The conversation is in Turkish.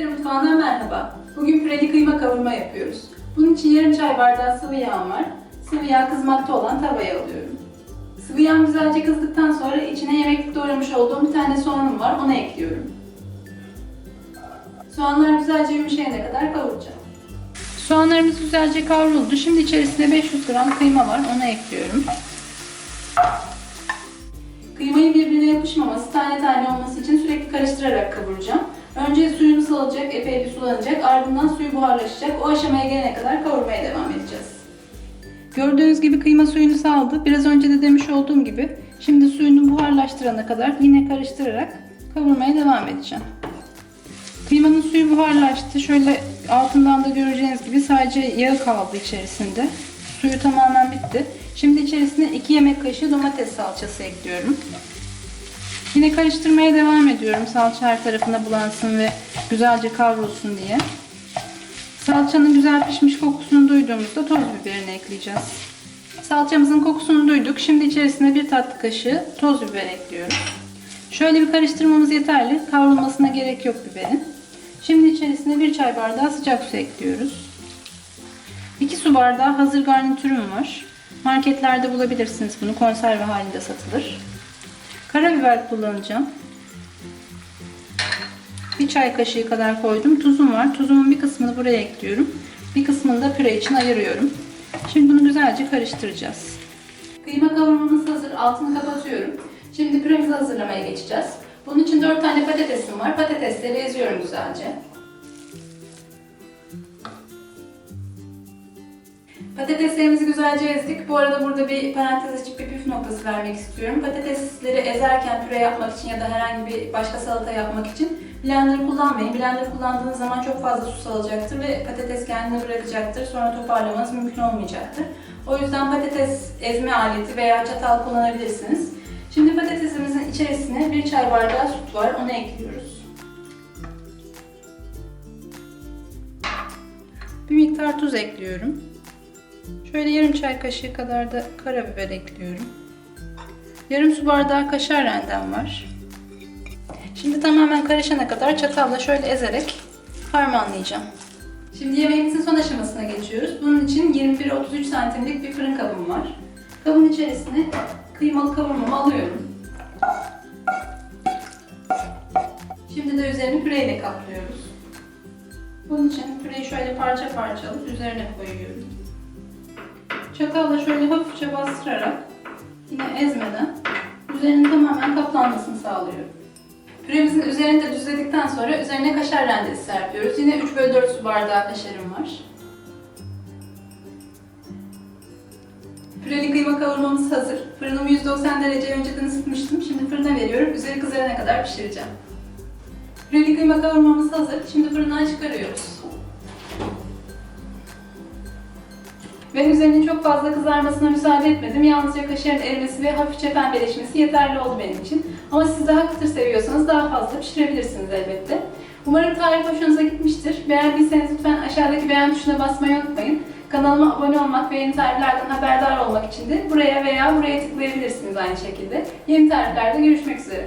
Testere mutfağından merhaba. Bugün püreli kıyma kavurma yapıyoruz. Bunun için yarım çay bardağı sıvı yağım var. Sıvı yağ kızmakta olan tavaya alıyorum. Sıvı yağım güzelce kızdıktan sonra içine yemeklik doğramış olduğum bir tane soğanım var, onu ekliyorum. Soğanlar güzelce yumuşayana kadar kavuracağım. Soğanlarımız güzelce kavruldu. Şimdi içerisine 500 gram kıyma var, onu ekliyorum. Kıymayı birbirine yapışmaması, tane tane olması için sürekli karıştırarak kavuracağım. Önce suyunu salacak, epey bir sulanacak, ardından suyu buharlaşacak. O aşamaya gelene kadar kavurmaya devam edeceğiz. Gördüğünüz gibi kıyma suyunu saldı. Biraz önce de demiş olduğum gibi şimdi suyunu buharlaştırana kadar yine karıştırarak kavurmaya devam edeceğim. Kıymanın suyu buharlaştı. Şöyle altından da göreceğiniz gibi sadece yağı kaldı içerisinde. Suyu tamamen bitti. Şimdi içerisine 2 yemek kaşığı domates salçası ekliyorum. Yine karıştırmaya devam ediyorum salça her tarafına bulansın ve güzelce kavrulsun diye. Salçanın güzel pişmiş kokusunu duyduğumuzda toz biberini ekleyeceğiz. Salçamızın kokusunu duyduk. Şimdi içerisine bir tatlı kaşığı toz biber ekliyorum. Şöyle bir karıştırmamız yeterli. Kavrulmasına gerek yok biberin. Şimdi içerisine bir çay bardağı sıcak su ekliyoruz. 2 su bardağı hazır garnitürüm var. Marketlerde bulabilirsiniz bunu. Konserve halinde satılır. Karabiber kullanacağım. Bir çay kaşığı kadar koydum. Tuzum var. Tuzumun bir kısmını buraya ekliyorum. Bir kısmını da püre için ayırıyorum. Şimdi bunu güzelce karıştıracağız. Kıyma kavurmamız hazır. Altını kapatıyorum. Şimdi püremizi hazırlamaya geçeceğiz. Bunun için 4 tane patatesim var. Patatesleri eziyorum güzelce. Patateslerimizi güzelce ezdik. Bu arada burada bir parantez açıp bir püf noktası vermek istiyorum. Patatesleri ezerken püre yapmak için ya da herhangi bir başka salata yapmak için blender kullanmayın. Blender kullandığınız zaman çok fazla su salacaktır ve patates kendini bırakacaktır. Sonra toparlamanız mümkün olmayacaktır. O yüzden patates ezme aleti veya çatal kullanabilirsiniz. Şimdi patatesimizin içerisine bir çay bardağı süt var. Onu ekliyoruz. Bir miktar tuz ekliyorum. Şöyle yarım çay kaşığı kadar da karabiber ekliyorum. Yarım su bardağı kaşar rendem var. Şimdi tamamen karışana kadar çatalla şöyle ezerek harmanlayacağım. Şimdi yemeğimizin son aşamasına geçiyoruz. Bunun için 21-33 santimlik bir fırın kabım var. Kabın içerisine kıymalı kavurmamı alıyorum. Şimdi de üzerini püreyle kaplıyoruz. Bunun için püreyi şöyle parça parça alıp üzerine koyuyorum. Çatalla şöyle hafifçe bastırarak yine ezmeden üzerinin tamamen kaplanmasını sağlıyorum. Püremizin üzerini de düzledikten sonra üzerine kaşar rendesi serpiyoruz. Yine 3 bölü 4 su bardağı kaşarım var. Püreli kıyma kavurmamız hazır. Fırınımı 190 derece önceden ısıtmıştım. Şimdi fırına veriyorum. Üzeri kızarana kadar pişireceğim. Püreli kıyma kavurmamız hazır. Şimdi fırından çıkarıyoruz. Ben üzerinin çok fazla kızarmasına müsaade etmedim. Yalnızca kaşarın erimesi ve hafifçe pembeleşmesi yeterli oldu benim için. Ama siz daha kıtır seviyorsanız daha fazla pişirebilirsiniz elbette. Umarım tarif hoşunuza gitmiştir. Beğendiyseniz lütfen aşağıdaki beğen tuşuna basmayı unutmayın. Kanalıma abone olmak ve yeni tariflerden haberdar olmak için de buraya veya buraya tıklayabilirsiniz aynı şekilde. Yeni tariflerde görüşmek üzere.